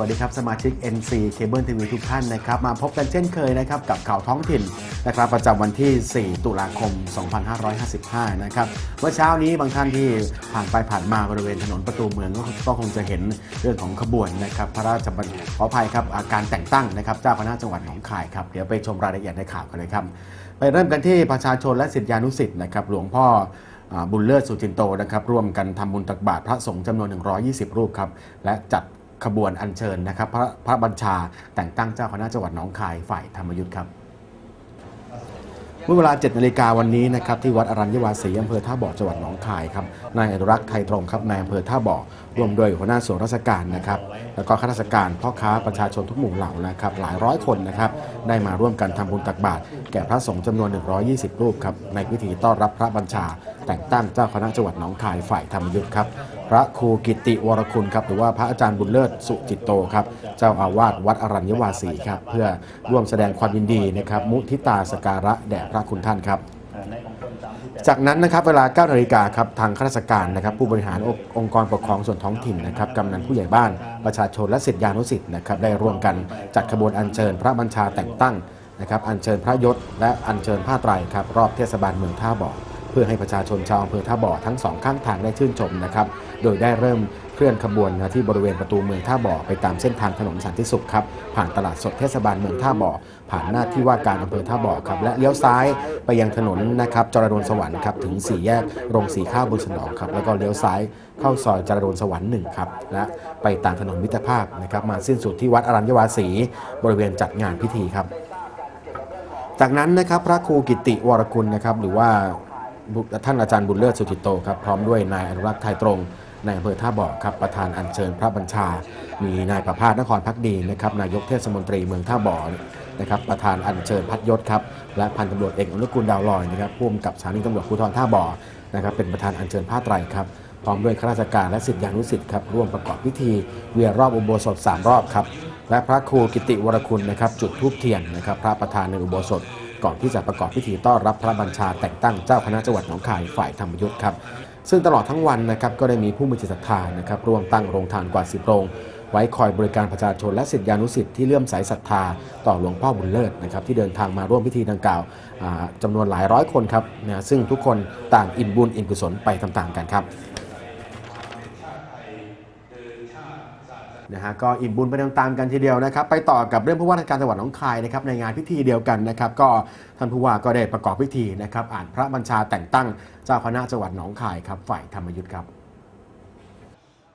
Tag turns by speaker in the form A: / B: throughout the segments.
A: วัสดีครับ สมาชิก NC Cable TV ทุกท่านนะครับ มาพบกันเช่นเคยนะครับกับข่าวท้องถิ่นนะครับ ประจำวันที่ 4 ตุลาคม 2555 นะครับเมื่อเช้านี้บางท่านที่ผ่านไปผ่านมาบริเวณถนนประตูเมืองก็คงจะเห็นเรื่องของขบวนนะครับพระราชบัญขออภัยครับอาการแต่งตั้งนะครับเจ้าคณะจังหวัดหนองคายครับเดี๋ยวไปชมรายละเอียดในข่าวกันเลยครับไปเริ่มกันที่ประชาชนและศิษยานุศิษย์นะครับหลวงพ่อบุญเลิศสุจินโตนะครับร่วมกันทำบุญตักบาตรพระสงฆ์จำนวน 120 รูปครับและจัด ขบวนอัญเชิญนะครับพระพระบัญชาแต่งตั้งเจ้าคณะจังหวัดหนองคายฝ่ายธรรมยุทธ์ครับเมื่อเวลา 7 นาฬิกาวันนี้นะครับที่วัดอรัญญวาสีอำเภอท่าบ่อจังหวัดหนองคายครับนายอนุรักษ์ไทยตรงครับนายอำเภอท่าบ่อรวมโดยหัวหน้าส่วนราชการนะครับแล้วก็ข้าราชการพ่อค้าประชาชนทุกหมู่เหล่านะครับหลายร้อยคนนะครับได้มาร่วมกันทำบุญตักบาตรแก่พระสงฆ์จำนวน 120 รูปครับในพิธีต้อนรับพระบัญชา แต่งตั้งเจ้าคณะจังหวัดหนองคายฝ่ายธรรมยุทธ์ครับ พระครูกิติวรคุณครับหรือว่าพระอาจารย์บุญเลิศสุจิตโตครับเจ้าอาวาสวัดอรัญญวาสีครับเพื่อร่วมแสดงความยินดีนะครับมุทิตาสการะแด่พระคุณท่านครับจากนั้นนะครับเวลา9นาฬิกาครับทางข้าราชการนะครับผู้บริหารองค์องค์กรปกครองส่วนท้องถิ่นนะครับกำนันผู้ใหญ่บ้านประชาชนและศิษยานุศิษย์นะครับได้ร่วมกันจัดขบวนอัญเชิญพระบัญชาแต่งตั้งนะครับอัญเชิญพระยศและอัญเชิญผ้าไตรครับรอบเทศบาลเมืองท่าบ่อ เพื่อให้ประชาชนชาวอำเภอท่าบ่อทั้งสองข้างทางได้ชื่นชมนะครับ โดยได้เริ่มเคลื่อนขบวนนะที่บริเวณประตูเมืองท่าบ่อไปตามเส้นทางถนนสันติสุขครับผ่านตลาดสดเทศบาลเมืองท่าบ่อผ่านหน้าที่ว่าการอำเภอท่าบ่อครับและเลี้ยวซ้ายไปยังถนนนะครับจรดลสวรรค์ครับถึงสี่แยกโรงสีข้าวบุญสนองครับแล้วก็เลี้ยวซ้ายเข้าซอยจรดลสวรรค์หนึ่งครับและไปตามถนนมิตรภาพนะครับมาสิ้นสุดที่วัดอรัญญวาสีบริเวณจัดงานพิธีครับ จากนั้นนะครับพระครูกิติวรคุณนะครับหรือว่า ท่านอาจารย์บุญเลิศสุจิตโตครับพร้อมด้วยนายอนุรักษ์ไทยตรงในอำเภอท่าบ่อครับประธานอัญเชิญพระบัญชา มีนายประภาสนครพักดีนะครับนายกเทศมนตรีเมืองท่าบ่อนะครับประธานอัญเชิญพัดยศครับและพันตำรวจเอกอนุกูลดาวลอยนะครับผู้กำกับสถานีตำรวจภูธรท่าบ่อนะครับเป็นประธานอัญเชิญผ้าไตรครับพร้อมด้วยข้าราชการและศิษยานุศิษย์ครับร่วมประกอบพิธีเวียนรอบอุโบสถสามรอบครับและพระครูกิติวรคุณนะครับจุดธูปเทียนนะครับพระประธานในอุโบสถ ก่อนที่จะประกอบพิธีต้อนรับพระบัญชาแต่งตั้งเจ้าคณะจังหวัดหนองคายฝ่ายธรรมยุทธ์ครับซึ่งตลอดทั้งวันนะครับก็ได้มีผู้มีจิตศรัทธานะครับร่วมตั้งโรงทานกว่า10โรง ไว้คอยบริการประชาชนและศิษยานุศิษย์ที่เลื่อมใสศรัทธาต่อหลวงพ่อบุญเลิศนะครับที่เดินทางมาร่วมพิธีดังกล่าวจำานวนหลายร้อยคนครับนะซึ่งทุกคนต่างอิ่มบุญอิ่มกุศลไปตามๆกันครับ นะฮะก็อิ่มบุญไปตามๆกันทีเดียวนะครับ ไปต่อกับเรื่องผู้ว่าราชการจังหวัดหนองคายนะครับในงานพิธีเดียวกันนะครับ ก็ท่านผู้ว่าก็ได้ประกอบพิธีนะครับ อ่านพระบัญชาแต่งตั้งเจ้าคณะจังหวัดหนองคายครับฝ่ายธรรมยุทธ์ครับ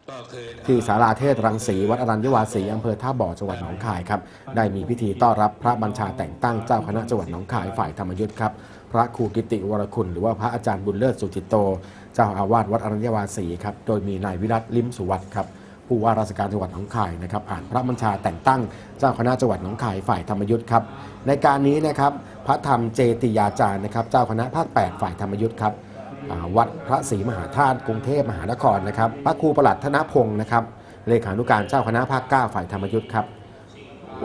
B: ก็คือ
A: ที่ศาลาเทศรังสีวัดอรัญญวาสีอำเภอท่าบ่อจังหวัดหนองคายครับได้มีพิธีต้อนรับพระบัญชาแต่งตั้งเจ้าคณะจังหวัดหนองคายฝ่ายธรรมยุทธ์ครับพระครูกิติวรคุณหรือว่าพระอาจารย์บุญเลิศสุจิตโต เจ้าอาวาสวัดอรัญญวาสีครับโดยมีนายวิรัตลิมสุวัตครับ ผู้ว่าราชการจังหวัดหนองคายนะครับอ่านพระบัญชาแต่งตั้งเจ้าคณะจังหวัดหนองคายฝ่ายธรรมยุทธ์ครับในการนี้นะครับพระธรรมเจติยาจารย์นะครับเจ้าคณะภาค 8 ฝ่ายธรรมยุทธ์ครับวัดพระศรีมหาธาตุกรุงเทพมหานครนะครับพระครูประหลัดธนพงศ์นะครับเลขานุการเจ้าคณะภาค 9 ฝ่ายธรรมยุทธ์ครับ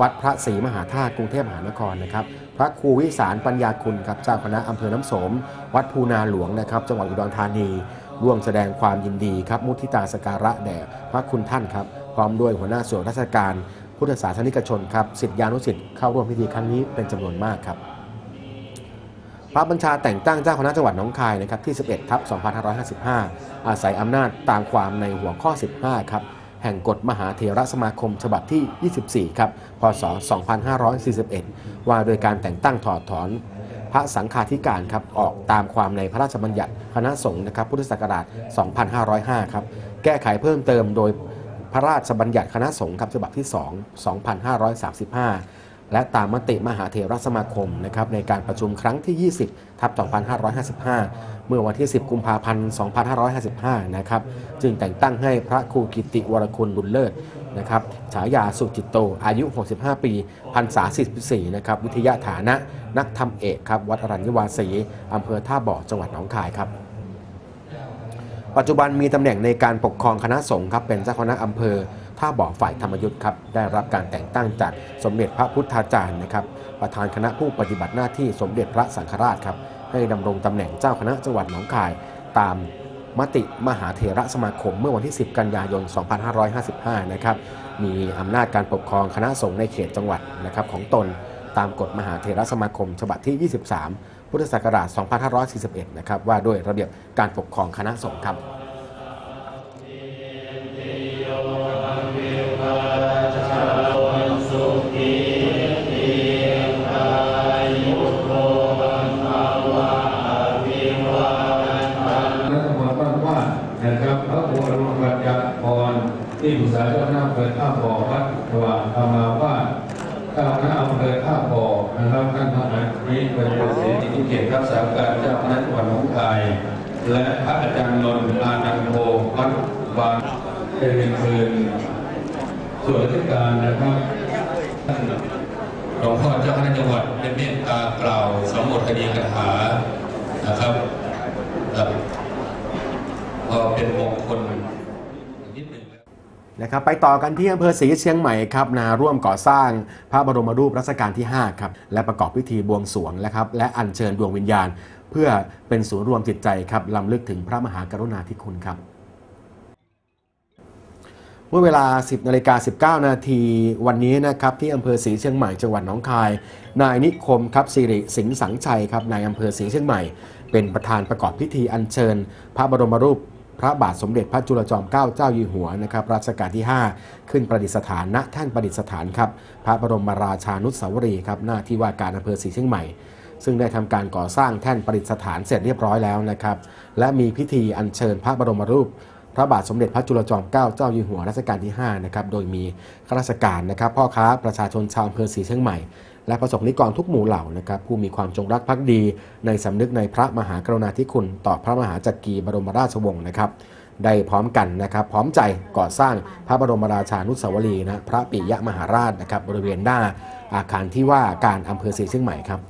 A: วัดพระศรีมหาธาตุกรุงเทพมหานครนะครับพระครูวิสารปัญญาคุณครับเจ้าคณะอำเภอน้ำสม วัดภูนาหลวงนะครับจังหวัดอุดรธานี ร่วมแสดงความยินดีครับมุทิตาสการะแด่พระคุณท่านครับ พร้อมด้วยหัวหน้าส่วนราชการ พุทธศาสนิกชนครับศิษยานุศิษย์เข้าร่วมพิธีครั้งนี้เป็นจำนวนมากครับ พระบัญชาแต่งตั้งเจ้าคณะจังหวัดหนองคายนะครับที่ 11ทับ2555 อาศัยอำนาจตามความในหัวข้อ 15 ครับแห่งกฎมหาเถรสมาคมฉบับที่ 24 ครับ พศ 2541 ว่าโดยการแต่งตั้งถอดถอน พระสังฆาธิการครับออกตามความในพระราชบัญญัติคณะสงฆ์นะครับพุทธศักราช 2505 ครับแก้ไขเพิ่มเติมโดยพระราชบัญญัติคณะสงฆ์ครับฉบับที่ 2 2535 และตามมติมหาเถรสมาคมนะครับในการประชุมครั้งที่ 20 ทับ 2555 เมื่อวันที่ 10 กุมภาพันธ์ 2555 นะครับ จึงแต่งตั้งให้พระครูกิติวรคุณบุญเลิศนะครับ ฉายาสุจิตโต อายุ 65 ปีพรรษา44 นะครับ วิทยาฐานะ นักธรรมเอกครับ วัดอรัญญวาสี อำเภอท่าบ่อ จังหวัดหนองคายครับปัจจุบันมีตำแหน่งในการปกครองคณะสงฆ์ครับเป็นเจ้าคณะอำเภอ ท่าบ่อฝ่ายธรรมยุทธ์ครับได้รับการแต่งตั้งจากสมเด็จพระพุทธาจารย์นะครับประธานคณะผู้ปฏิบัติหน้าที่สมเด็จพระสังฆราชครับให้ดำรงตำแหน่งเจ้าคณะจังหวัดหนองคาย ตามมติมหาเถระสมาคมเมื่อวันที่ 10 กันยายน 2555 นะครับ มีอำนาจการปกครองคณะสงฆ์ในเขตจังหวัดนะครับของตนตามกฎมหาเถระสมาคมฉบับที่ 23 พุทธศักราช 2541 นะครับว่าด้วยระเบียบการปกครองคณะสงฆ์ครับ
C: เกียรติรักษาการเจ้าคณะจังหวัดหนองคาย และพระอาจารย์นนท์อานันโทวัดบางเป็นเรียนคืนส่วนราชการนะครับ
B: หลวงพ่อเจ้าคณะจังหวัดได้เมตตากล่าวสมบทคดีคาถานะครับพอเป็นมงคลนิดหนึ่ง
A: นะครับไปต่อกันที่อำเภอศรีเชียงใหม่ครับนาร่วมก่อสร้างพระบรมรูปรัชกาลที่5ครับและประกอบพิธีบวงสรวงและครับและอัญเชิญดวงวิญญาณ เพื่อเป็นศูนย์รวมจิตใจครับลำลึกถึงพระมหากรุณาธิคุณครับเมื่อเวลา 10นาฬิกา19 นาทีวันนี้นะครับที่อำเภอศรีเชียงใหม่จังหวัดหนองคาย นายนิคมครับสิริสิงห์สังชัยครับนายอำเภอศรีเชียงใหม่ เป็นประธานประกอบพิธีอัญเชิญ พระบรมรูป พระบาทสมเด็จพระจุลจอมเกล้าเจ้าอยู่หัวนะครับรัชกาลที่ 5 ขึ้นประดิษฐานณแท่นประดิษฐานครับพระบรมราชานุสาวรีครับหน้าที่ว่าการอำเภอศรีเชียงใหม่ ซึ่งได้ทำการก่อสร้างแท่นประดิษฐานเสร็จเรียบร้อยแล้วนะครับและมีพิธีอัญเชิญพระบรมรูป ระบาทสมเด็จพระจุลจอมเกล้าเจ้าอยู่หัวรัชกาลที่5นะครับโดยมีข้าราชการนะครับพ่อค้าประชาชนชาวอำเภอศรีเชียงใหม่ และประสบนิกรทุกหมู่เหล่านะครับผู้มีความจงรักภักดี ในสำนึกในพระมหากรุณาธิคุณ ต่อพระมหาจักรีบรมราชวงศ์นะครับได้พร้อมกันนะครับ พร้อมใจก่อสร้างพระบรมราชานุสาวรีย์นะพระปิยมหาราชนะครับบริเวณหน้าอาคารที่ว่าการอำเภอศรีเชียงใหม่ครับ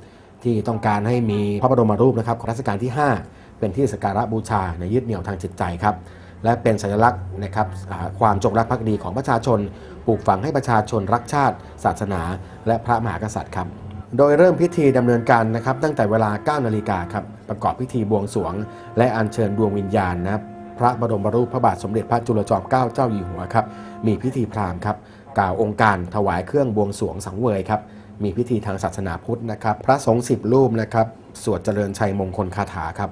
A: ที่ต้องการให้มีพระบรมรูปนะครับของรัชกาลที่ 5 เป็นที่สักการะบูชาในยึดเหนี่ยวทางจิตใจครับ และเป็นสัญลักษณ์นะครับความจงรักภักดีของประชาชน ปลูกฝังให้ประชาชนรักชาติ ศาสนา และพระมหากษัตริย์ครับ โดยเริ่มพิธีดำเนินการนะครับตั้งแต่เวลา 9 นาฬิกาครับประกอบพิธีบวงสรวง และอัญเชิญดวงวิญญาณนะครับพระบรมรูปพระบาทสมเด็จพระจุลจอมเกล้าเจ้าอยู่หัวครับมีพิธีพราหมณ์ครับกล่าวองค์การถวายเครื่องบวงสรวงสังเวยครับมีพิธีทางศาสนาพุทธนะครับ พระสงฆ์สิบรูปนะครับสวดเจริญชัยมงคลคาถาครับ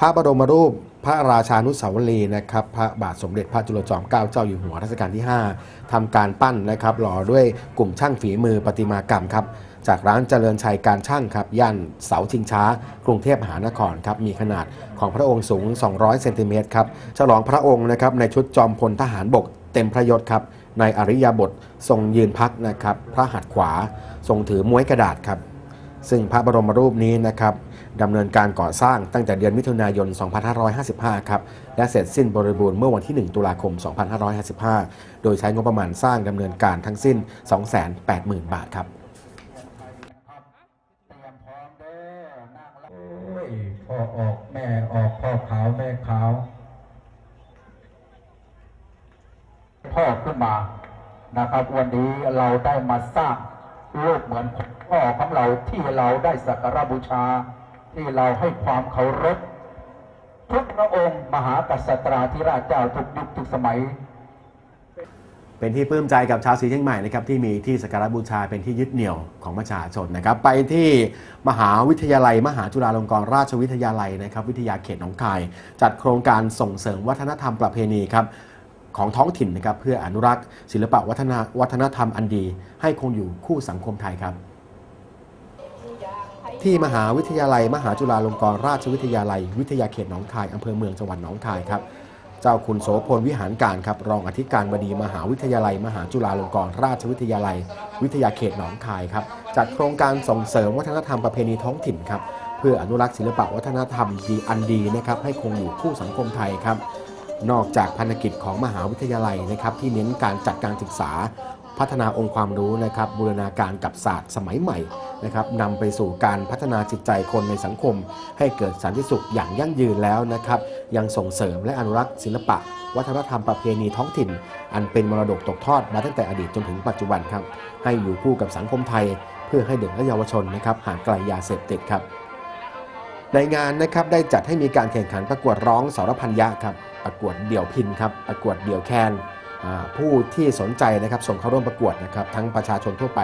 A: พระบรมรูปพระราชานุสาวรีย์นะครับพระบาทสมเด็จพระจุลจอมเกล้าเจ้าอยู่หัวรัชกาลที่ 5ทำการปั้นนะครับหล่อด้วยกลุ่มช่างฝีมือประติมากรรมครับจากร้านเจริญชัยการช่างครับย่านเสาชิงช้า กรุงเทพมหานครครับมีขนาดของพระองค์สูง 200 เซนติเมตรครับฉลองพระองค์นะครับในชุดจอมพลทหารบกเต็มพระยศครับในอริยบททรงยืนพักนะครับพระหัตถ์ขวา ทรงถือม้วยกระดาษครับ ซึ่งพระบรมรูปนี้นะครับดำเนินการก่อสร้างตั้งแต่เดือนมิถุนายน 2555 ครับ และเสร็จสิ้นบริบูรณ์เมื่อวันที่ 1 ตุลาคม 2555 โดยใช้งบประมาณสร้างดำเนินการทั้งสิ้น 280,000 บาทครับ
C: พ่อออกแม่ออกพ่อขาวแม่ขาว
D: พ่อขึ้นมานะครับ วันนี้เราได้มาสร้าง รูปเหมือนพ่อของเราที่เราได้สักการบูชา ที่เราให้ความเคารพทุกพระองค์ มหากษัตราธิราชเจ้าทุกยุคทุกสมัย
A: เป็นที่ปลื้มใจกับชาวศรีเชียงใหม่นะครับที่มีที่สักการบูชาเป็นที่ยึดเหนี่ยวของประชาชนนะครับ ไปที่มหาวิทยาลัย มหาจุฬาลงกรณราชวิทยาลัยนะครับ วิทยาเขตหนองคาย จัดโครงการส่งเสริมวัฒนธรรมประเพณีครับ ของท้องถิ่นนะครับเพื่ออนุรักษ์ ศิลปะวัฒนวัฒนธรรมอันดี ให้คงอยู่คู่สังคมไทยครับ ที่มหาวิทยาลัย มหาจุฬาลงกรณราชวิทยาลัย วิทยาเขตหนองคายอำเภอเมืองจังหวัดหนองคายครับเจ้าคุณโสพลวิหารการครับรองอธิการบดีมหาวิทยาลัย มหาจุฬาลงกรณราชวิทยาลัย วิทยาเขตหนองคายครับจัดโครงการส่งเสริมวัฒนธรรมประเพณีท้องถิ่นครับเพื่ออนุรักษ์ศิลปะวัฒนธรรมดีอันดีนะครับให้คงอยู่คู่สังคมไทยครับ นอกจากพันธกิจของมหาวิทยาลัยนะครับที่เน้นการจัดการศึกษาพัฒนาองค์ความรู้นะครับบูรณาการกับศาสตร์สมัยใหม่นะครับนำไปสู่การพัฒนาจิตใจคนในสังคม ให้เกิดสันติสุขอย่างยั่งยืนแล้วนะครับยังส่งเสริมและอนุรักษ์ศิลปะ วัฒนธรรมประเพณีท้องถิ่น อันเป็นมรดกตกทอดมาตั้งแต่อดีตจนถึงปัจจุบันครับให้อยู่คู่กับสังคมไทย เพื่อให้เด็กและเยาวชนนะครับห่างไกลยาเสพติดครับในงานนะครับได้จัดให้มีการแข่งขันประกวดร้องสารพันยะครับ ประกวดเดี่ยวพินครับประกวดเดี่ยวแคนผู้ที่สนใจนะครับส่งเข้าร่วมประกวดนะครับทั้งประชาชนทั่วไป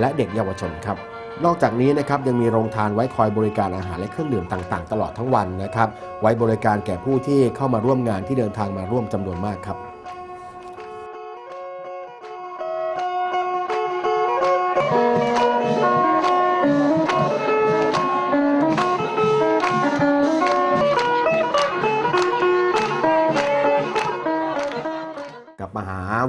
A: และเด็กเยาวชนครับนอกจากนี้นะครับยังมีโรงทานไว้คอยบริการอาหารและเครื่องดื่มต่างๆ ตลอดทั้งวันนะครับไว้บริการแก่ผู้ที่เข้ามาร่วมงานที่เดินทางมาร่วมจำนวนมากครับ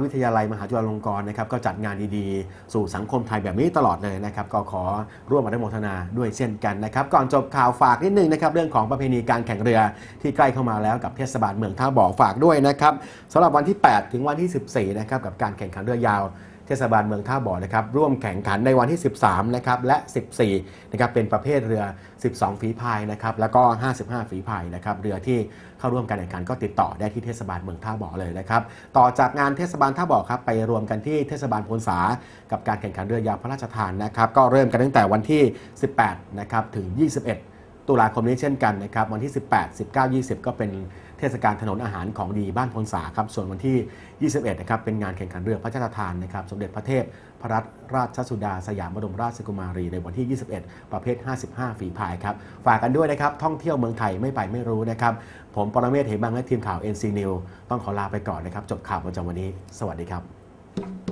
A: วิทยาลัยมหาจุฬาลงกรณ์นะครับก็จัดงานดีๆ สู่สังคมไทยแบบนี้ตลอดเลยนะครับก็ขอร่วมอนุโมทนาด้วยเช่นกันนะครับก่อนจบข่าวฝากนิดนึงนะครับเรื่องของประเพณีการแข่งเรือที่ใกล้เข้ามาแล้วกับเทศบาลเมืองท่าบ่อฝากด้วยนะครับสำหรับวันที่ 8 ถึงวันที่ 14นะครับกับการแข่งขันเรือยาว เทศบาลเมืองท่าบ่อนะครับร่วมแข่งขันในวันที่ 13นะครับและ 14นะครับเป็นประเภทเรือ 12 ฝีพายนะครับแล้วก็ 55 ฝีพายนะครับเรือที่เข้าร่วมการแข่งขันก็ติดต่อได้ที่เทศบาลเมืองท่าบ่อเลยนะครับต่อจากงานเทศบาลท่าบ่อครับไปรวมกันที่เทศบาลพลษากับการแข่งขันเรือยาวพระราชทานนะครับก็เริ่มกันตั้งแต่วันที่ 18นะครับถึง 21 ตุลาคมนี้เช่นกันนะครับวันที่ 18 19 20 ก็เป็น เทศกาลถนนอาหารของดีบ้านพลสาครับ ส่วนวันที่ 21 นะครับ เป็นงานแข่งขันเรือพระราชทานนะครับ สมเด็จพระเทพพระรัตนราชสุดาสยามบรมราชกุมารี ในวันที่ 21 ประเภท 55 ฝีพายครับ ฝากกันด้วยนะครับ ท่องเที่ยวเมืองไทยไม่ไปไม่รู้นะครับ ผมปรเมศเหบังและทีมข่าว NC News ต้องขอลาไปก่อนนะครับ จบข่าวประจำวันนี้ สวัสดีครับ